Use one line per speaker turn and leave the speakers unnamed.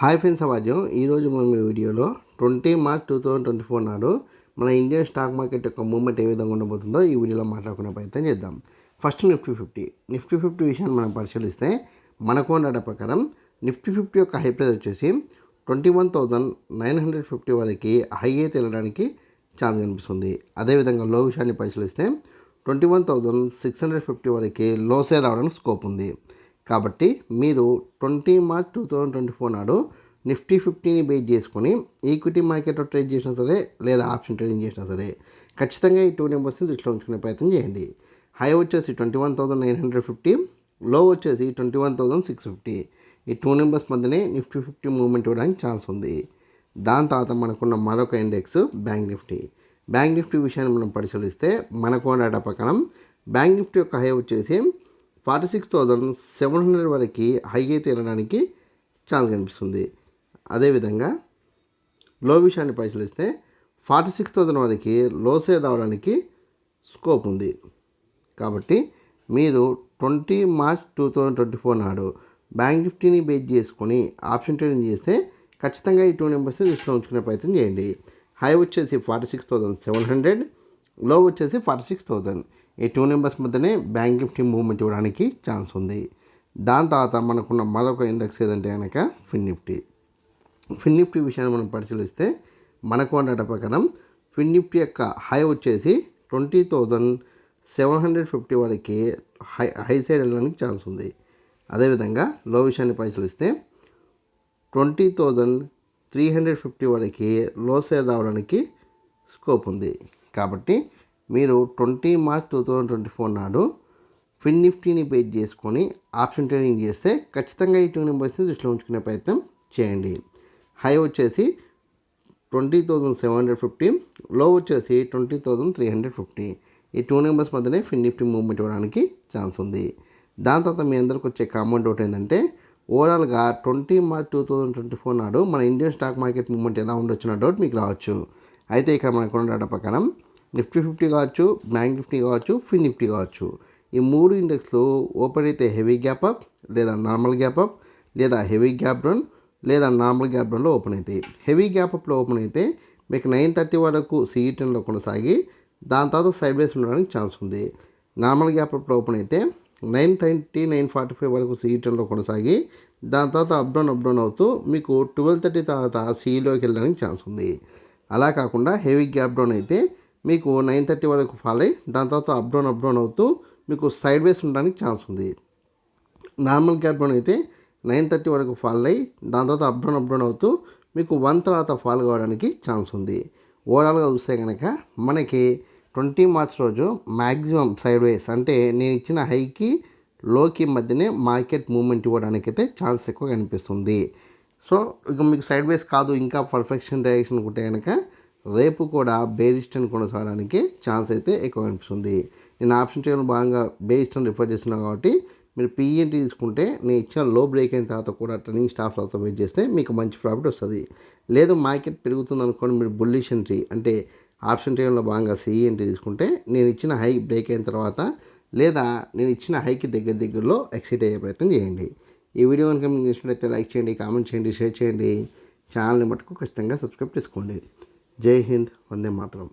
Hi friends అవాజ్యం ఈరోజు మనం ఈ వీడియోలో twenty March two thousand twenty four నాడు మన ఇండియన్ స్టాక్ మార్కెట్ యొక్క మూవ్మెంట్ ఏ విధంగా ఉండబోతుందో ఈ వీడియోలో మాట్లాడుకునే ప్రయత్నం చేద్దాం. First Nifty fifty. Nifty fifty విషయాన్ని మనం పరిశీలిస్తే మనకు డేటా ప్రకారం నిఫ్టీ ఫిఫ్టీ యొక్క హై ప్రైస్ వచ్చేసి twenty one thousand nine hundred fifty వరకు హై అయితే వెళ్ళడానికి ఛాన్స్ కనిపిస్తుంది. అదేవిధంగా లో విషయాన్ని పరిశీలిస్తే twenty one thousand six hundred fifty వరకు లోసే రావడానికి స్కోప్ ఉంది. కాబట్టి మీరు twenty March two thousand twenty four నాడు నిఫ్టీ ఫిఫ్టీని బేస్ చేసుకొని ఈక్విటీ మార్కెట్లో ట్రేడ్ చేసినా సరే లేదా ఆప్షన్ ట్రేడింగ్ చేసినా సరే ఖచ్చితంగా ఈ టూ నెంబర్స్ని దృష్టిలో ఉంచుకునే ప్రయత్నం చేయండి. హై వచ్చేసి twenty one thousand nine hundred fifty low వచ్చేసి twenty one thousand six fifty. ఈ టూ నెంబర్స్ మధ్యనే నిఫ్టీ ఫిఫ్టీ మూవ్మెంట్ ఇవ్వడానికి ఛాన్స్ ఉంది. దాని తర్వాత మనకున్న మరొక index bank Nifty. Bank Nifty విషయాన్ని మనం పరిశీలిస్తే మనకు డేటా ప్రకారం బ్యాంక్ నిఫ్టీ యొక్క హై వచ్చేసి forty six thousand seven hundred వరకు హై అయితే వెళ్ళడానికి ఛాన్స్ కనిపిస్తుంది. అదేవిధంగా లో విషయాన్ని పరిశీలిస్తే ఫార్టీ సిక్స్ థౌజండ్ వరకు లోసే రావడానికి స్కోప్ ఉంది. కాబట్టి మీరు twenty March two thousand twenty four నాడు బ్యాంక్ నిఫ్టీని బేస్ చేసుకొని ఆప్షన్ ట్రేడింగ్ చేస్తే ఖచ్చితంగా ఈ టూ నెంబర్స్ని దృష్టిలో ఉంచుకునే ప్రయత్నం చేయండి. హై వచ్చేసి ఫార్టీ సిక్స్ థౌజండ్ సెవెన్ హండ్రెడ్లో వచ్చేసి ఫార్టీ సిక్స్ థౌజండ్. ఈ టూ నెంబర్స్ మధ్యనే బ్యాంక్ నిఫ్టీ మూవ్మెంట్ ఇవ్వడానికి ఛాన్స్ ఉంది. దాని తర్వాత మనకున్న మరొక ఇండెక్స్ ఏదంటే కనుక ఫిన్ నిఫ్టీ. ఫిన్ నిఫ్టీ విషయాన్ని మనం పరిశీలిస్తే మనకు డేటా ప్రకారం ఫిన్ నిఫ్టీ యొక్క హై వచ్చేసి twenty thousand seven hundred fifty వరకు హై హై సైడ్ వెళ్ళడానికి ఛాన్స్ ఉంది. అదేవిధంగా లో విషయాన్ని పరిశీలిస్తే twenty thousand three hundred fifty వరకు లో సైడ్ రావడానికి స్కోప్ ఉంది. కాబట్టి మీరు twenty March two thousand twenty four నాడు ఫిన్ నిఫ్టీని బేస్ చేసుకొని ఆప్షన్ ట్రేడింగ్ చేస్తే ఖచ్చితంగా ఈ టూ నెంబర్స్ని దృష్టిలో ఉంచుకునే ప్రయత్నం చేయండి. హై వచ్చేసి twenty thousand seven hundred fifty low వచ్చేసి twenty thousand three hundred fifty. ఈ టూ నెంబర్స్ మధ్యనే ఫిన్ నిఫ్టీ మూవ్మెంట్ ఇవ్వడానికి ఛాన్స్ ఉంది. దాని తర్వాత మీ అందరికి వచ్చే కామన్ డౌట్ ఏంటంటే ఓవరాల్గా twenty March two thousand twenty four నాడు మన ఇండియన్ స్టాక్ మార్కెట్ మూవ్మెంట్ ఎలా ఉండొచ్చు అన్న డౌట్ మీకు రావచ్చు. అయితే ఇక్కడ మనకు డేటా ప్రకారం నిఫ్టీ ఫిఫ్టీ కావచ్చు బ్యాంక్ నిఫ్టీ కావచ్చు ఫిన్ నిఫ్టీ కావచ్చు. ఈ మూడు ఇండెక్స్లు ఓపెన్ అయితే హెవీ గ్యాప్ అప్ లేదా నార్మల్ గ్యాప్ అప్ లేదా హెవీ గ్యాప్ డౌన్ లేదా నార్మల్ గ్యాప్ డౌన్లో ఓపెన్ అవుతాయి హెవీ గ్యాప్ అప్లో ఓపెన్ అయితే మీకు నైన్ థర్టీ వరకు సిఈటెన్లో కొనసాగి దాని తర్వాత సైడ్ బేస్ ఉండడానికి ఛాన్స్ ఉంది. నార్మల్ గ్యాప్ అప్లో ఓపెన్ అయితే nine thirty nine forty five వరకు సిఈటెన్లో కొనసాగి దాని తర్వాత అప్ డౌన్ అప్ డౌన్ అవుతూ మీకు ట్వెల్వ్ థర్టీ తర్వాత సిఈలోకి వెళ్ళడానికి ఛాన్స్ ఉంది. అలా కాకుండా హెవీ గ్యాప్ డౌన్ అయితే మీకు నైన్ థర్టీ వరకు ఫాల్ అయ్యి దాని తర్వాత అప్ డౌన్ అప్ డౌన్ అవుతూ మీకు సైడ్ వేస్ ఉండడానికి ఛాన్స్ ఉంది. నార్మల్ గ్యాప్ డౌన్ అయితే నైన్ థర్టీ వరకు ఫాల్ అయ్యి దాని తర్వాత అప్ డౌన్ అప్ డౌన్ అవుతూ మీకు వన్ తర్వాత ఫాల్ కావడానికి ఛాన్స్ ఉంది. ఓవరాల్గా చూస్తే కనుక మనకి ట్వంటీ మార్చ్ రోజు మ్యాక్సిమం సైడ్ వేస్ అంటే నేను ఇచ్చిన హైకి లోకి మధ్యనే మార్కెట్ మూవ్మెంట్ ఇవ్వడానికి అయితే ఛాన్స్ ఎక్కువ కనిపిస్తుంది. సో ఇక మీకు సైడ్ వేస్ కాదు ఇంకా పర్ఫెక్షన్ డైరెక్షన్ ఉంటే కనుక రేపు కూడా బేరిస్టన్ కొనసాగడానికి ఛాన్స్ అయితే ఎక్కువ కనిపిస్తుంది నేను ఆప్షన్ చేయడం భాగంగా బేరిస్టన్ రిఫర్ చేస్తున్నాను కాబట్టి మీరు పిఈఎన్టీ తీసుకుంటే నేను ఇచ్చిన లో బ్రేక్ అయిన తర్వాత కూడా ట్రైనింగ్ స్టాఫ్ తర్వాత వెయిట్ చేస్తే మీకు మంచి ప్రాఫిట్ వస్తుంది. లేదు మార్కెట్ పెరుగుతుంది అనుకోండి మీరు బుల్లిష్ ఎంట్రీ అంటే ఆప్షన్ ట్రేడ్లో భాగంగా సిఈఎన్టీ తీసుకుంటే నేను ఇచ్చిన హై బ్రేక్ అయిన తర్వాత లేదా నేను ఇచ్చిన హైకి దగ్గర దగ్గరలో ఎక్సిట్ అయ్యే ప్రయత్నం చేయండి. ఈ వీడియో కనుక మీకు నచ్చినట్లయితే లైక్ చేయండి కామెంట్ చేయండి షేర్ చేయండి. ఛానల్ని మటుకు ఖచ్చితంగా సబ్స్క్రైబ్ చేసుకోండి. जय हिंद वंदे मातरम।